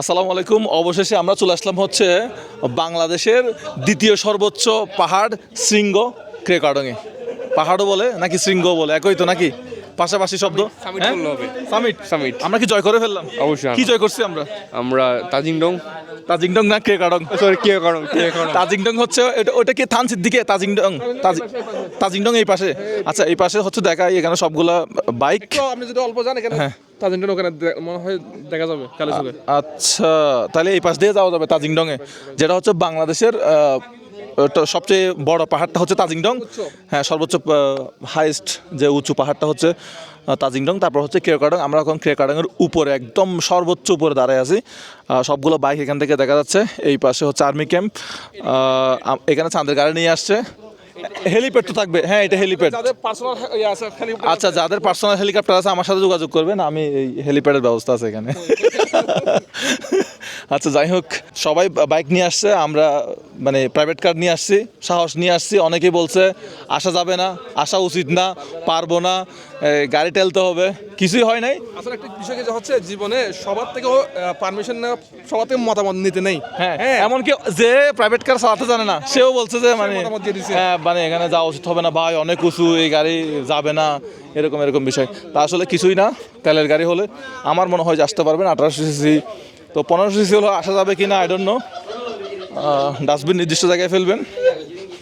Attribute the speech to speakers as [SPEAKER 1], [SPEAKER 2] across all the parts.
[SPEAKER 1] আসসালামু আলাইকুম। অবশেষে আমরা চলে আসলাম হচ্ছে বাংলাদেশের দ্বিতীয় সর্বোচ্চ পাহাড়, শৃঙ্গ, ক্রেকাডঙে। পাহাড়ও বলে নাকি শৃঙ্গ বলে? একই তো নাকি? পাশাপাশি শব্দ?
[SPEAKER 2] সামিট
[SPEAKER 1] হ্যাঁ? সামিট?
[SPEAKER 2] সামিট।
[SPEAKER 1] আমরা কি জয় করে ফেললাম?
[SPEAKER 2] অবশ্যই।
[SPEAKER 1] কি জয় করছি আমরা?
[SPEAKER 2] আমরা তাজিংডং।
[SPEAKER 1] তাজিংডং না ক্রেকাডং
[SPEAKER 2] সরি কে করো কে করো
[SPEAKER 1] তাজিংডং হচ্ছে এটা- ওটা কি থানসির দিকে? তাজিংডং। তাজি- তাজিংডং এই পাশে। আচ্ছা এই পাশে হচ্ছে দেখা এখানে সবগুলা বাইক।
[SPEAKER 3] আপনি যদি অল্প জান এখানে
[SPEAKER 1] হ্যাঁ।
[SPEAKER 3] তাজিংটন ওখানে মনে হয় দেখা যাবে
[SPEAKER 1] আচ্ছা তাহলে এই পাশ দিয়ে যাওয়া যাবে তাজিংডং এ যেটা হচ্ছে বাংলাদেশের সবচেয়ে বড় পাহাড়টা হচ্ছে তাজিংডং হ্যাঁ সর্বোচ্চ হাইয়েস্ট যে উঁচু পাহাড়টা হচ্ছে তাজিংডং তারপর হচ্ছে ক্রিয়াকাডং আমরা এখন ক্রিয়াকাডং এর উপরে একদম সর্বোচ্চ উপরে দাঁড়ায় আছি সবগুলো বাইক এখান থেকে দেখা যাচ্ছে এই পাশে হচ্ছে আর্মি ক্যাম্প এখানে চাঁদের গাড়ি নিয়ে আসছে হেলিপ্যাড তো থাকবে হ্যাঁ এটা হেলিপ্যাড
[SPEAKER 3] যাদের পার্সোনাল ইয়ে আছে খালি
[SPEAKER 1] আচ্ছা যাদের পার্সোনাল হেলিকপ্টার আছে আমার সাথে যোগাযোগ করবেন আমি এই হেলিপ্যাডের ব্যবস্থা আছে এখানে আচ্ছা যাই হোক, সবাই বাইক নিয়ে আসছে, আমরা মানে প্রাইভেট কার নিয়ে আসছি, সাহস নিয়ে আসছি, অনেকেই বলছে, আসা যাবে না, আসা উচিত না, পারব না গাড়ি টেলতে হবে। কিছুই হয় নাই।
[SPEAKER 3] আসলে একটা বিষয় কি হচ্ছে জীবনে সবার থেকে পারমিশন না সবার থেকে মতামত নিতে নেই।
[SPEAKER 1] হ্যাঁ এমনকি যে প্রাইভেট কার চালাতে জানে না সেও বলছে যে মানে
[SPEAKER 3] মতামত দিয়ে দিছে।
[SPEAKER 1] হ্যাঁ মানে এখানে যাওয়া উচিত হবে না ভাই অনেক উঁচু এই গাড়ি যাবে না এরকম এরকম বিষয়। তা আসলে কিছুই না তেলের গাড়ি হলে। আমার মনে হয় যে আসতে পারবেন আঠারোশো সিসি তো পনেরোশো সিসি হলে আসা যাবে কি না আই ডোন্ট নো ডাস্টবিন নির্দিষ্ট জায়গায় ফেলবেন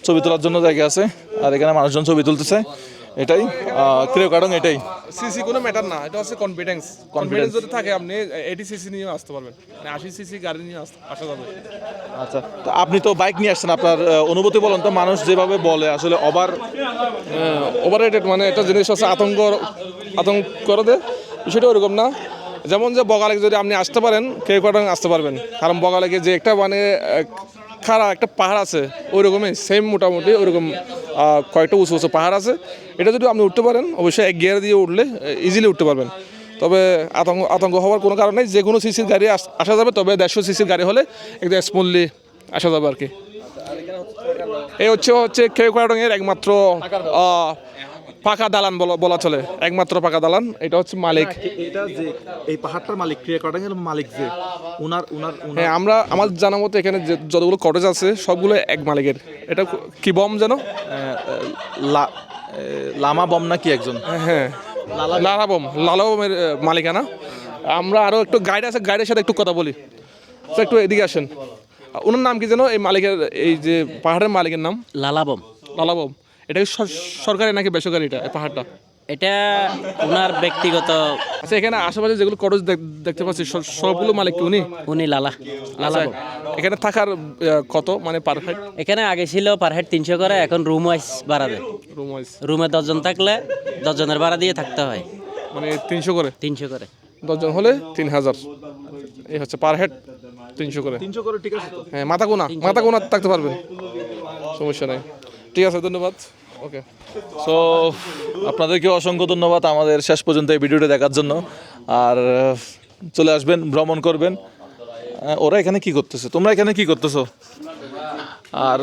[SPEAKER 1] ছবি তোলার জন্য জায়গা আছে। আর এখানে মানুষজন ছবি তুলতেছে। এটাই? ক্রিয় কারণ এটাই।
[SPEAKER 3] সিসি কোনো ম্যাটার না এটা হচ্ছে কনফিডেন্স কনফিডেন্স যদি থাকে আপনি এইটি সিসি নিয়ে আসতে পারবেন। মানে আশি সিসি গাড়ি নিয়ে আস- যাবে।
[SPEAKER 1] আচ্ছা তো আপনি তো বাইক নিয়ে আসছেন আপনার অনুভূতি বলেন তো মানুষ যেভাবে বলে আসলে
[SPEAKER 3] ওভার রেটেড মানে একটা জিনিস হচ্ছে আতঙ্ক আতঙ্ক করে দেয়। বিষয়টা ওরকম না। যেমন যে বগালে যদি আপনি আসতে পারেন কেউ কটাং আসতে পারবেন। কারণ বগালে যে একটা মানে খাড়া একটা পাহাড় আছে ওই রকমই সেম মোটামুটি ওরকম। আহ, কয়েকটা উঁচু উঁচু পাহাড় আছে। এটা যদি আপনি উঠতে পারেন, অবশ্যই এক গিয়ার দিয়ে উঠলে ইজিলি উঠতে পারবেন। তবে আতঙ্ক আতঙ্ক হওয়ার কোনো কারণ নেই যে কোনো সিসির গাড়ি আসা যাবে, তবে দেড়শো সিসির গাড়ি হলে একদম স্মুথলি আসা যাবে আর কি। এই হচ্ছে হচ্ছে এর একমাত্র পাকা দালান বলা বলা চলে একমাত্র পাকা দালান এটা হচ্ছে মালিক।
[SPEAKER 1] এটা যে এই পাহাড়টার মালিক ক্রিয়া মালিক যে উনার উনার
[SPEAKER 3] হ্যাঁ আমরা আমার জানা মতো এখানে যে যতগুলো কটেজ আছে সবগুলো এক মালিকের। এটা কি বম যেন?
[SPEAKER 1] লামা বম নাকি একজন?
[SPEAKER 3] হ্যাঁ লালা বম। লালা বমের মালিকানা। আমরা আরও একটু গাইড আছে গাইডের সাথে একটু কথা বলি। তো একটু এদিকে আসেন। ওনার নাম কি যেন? এই মালিকের এই যে পাহাড়ের মালিকের নাম?
[SPEAKER 4] লালা লালাবম
[SPEAKER 3] লালা বম। এটা কি সরকারি নাকি বেসরকারি এটা পাহাড়টা?
[SPEAKER 4] এটা ওনার ব্যক্তিগত
[SPEAKER 3] আচ্ছা এখানে আশেপাশে যেগুলো কটেজ দেখতে পাচ্ছি সব- সবগুলো মালিক উনি?
[SPEAKER 4] উনি লালা লালাবম
[SPEAKER 3] এখানে থাকার কত মানে পারফেক্ট
[SPEAKER 4] এখানে আগে ছিল পার হেড তিনশো করে এখন রুম ওয়াইজ ভাড়া দেয়।
[SPEAKER 3] রুম ওয়াইজ
[SPEAKER 4] রুমে দশজন থাকলে দশজনের ভাড়া দিয়ে থাকতে হয়।
[SPEAKER 3] মানে তিনশো করে?
[SPEAKER 4] তিনশো করে।
[SPEAKER 3] দশজন হলে তিন হাজার। এই হচ্ছে পার হেড তিনশো করে।
[SPEAKER 1] তিনশো করে ঠিক আছে
[SPEAKER 3] হ্যাঁ মাথা কোনা মাথা কোনা থাকতে পারবেন সমস্যা নেই। ঠিক আছে, ধন্যবাদ। ওকে
[SPEAKER 1] সো আপনাদেরকে অসংখ্য ধন্যবাদ আমাদের শেষ পর্যন্ত এই ভিডিওটা দেখার জন্য। আর, চলে আসবেন, ভ্রমণ করবেন। ওরা এখানে কি করতেছে? তোমরা এখানে কি করতেছো? আর